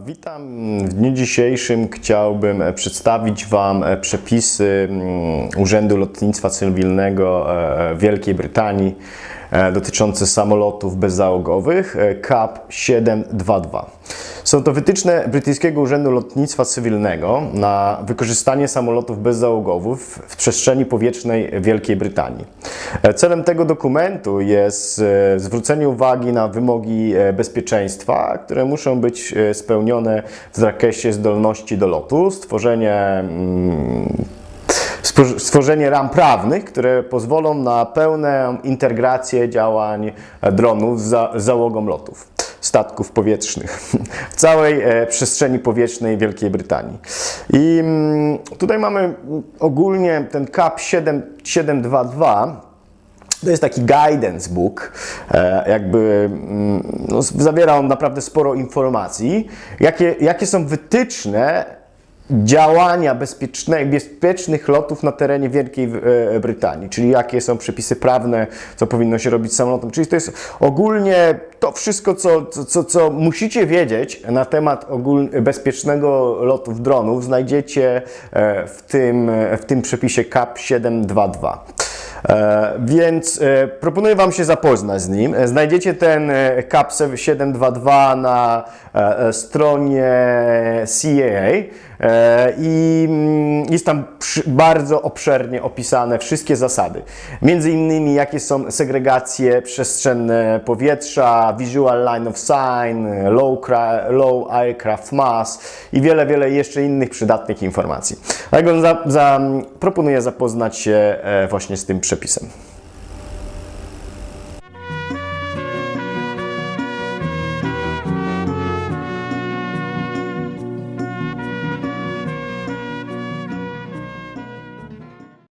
Witam. W dniu dzisiejszym chciałbym e, przedstawić Wam e, przepisy mm, Urzędu Lotnictwa Cywilnego e, Wielkiej Brytanii dotyczące samolotów bezzałogowych e, CAP 722. Są to wytyczne Brytyjskiego Urzędu Lotnictwa Cywilnego na wykorzystanie samolotów bezzałogowych w przestrzeni powietrznej Wielkiej Brytanii. E, Celem tego dokumentu jest e, zwrócenie uwagi na wymogi e, bezpieczeństwa, które muszą być e, spełnione w zakresie zdolności do lotu, stworzenie mm, stworzenie ram prawnych, które pozwolą na pełną integrację działań dronów z za- z załogą lotów, statków powietrznych w całej e, przestrzeni powietrznej Wielkiej Brytanii. I mm, tutaj mamy ogólnie ten CAP 7, 722. To jest taki guidance book, e, jakby mm, no, zawiera on naprawdę sporo informacji, jakie, jakie są wytyczne działania bezpieczne, bezpiecznych lotów na terenie Wielkiej e, Brytanii, czyli jakie są przepisy prawne, co powinno się robić z samolotem. Czyli to jest ogólnie to wszystko, co, co, co, musicie wiedzieć na temat ogól, bezpiecznego lotów dronów, znajdziecie e, w tym, w tym przepisie CAP 722. E, Więc e, proponuję Wam się zapoznać z nim. E, Znajdziecie ten CAP 722 na stronie CAA i mm, jest tam bardzo obszernie opisane wszystkie zasady. Między innymi jakie są segregacje przestrzenne powietrza, visual line of sign, low, low aircraft mass i wiele, wiele jeszcze innych przydatnych informacji. Dlatego za, za, proponuję zapoznać się właśnie z tym przepisem.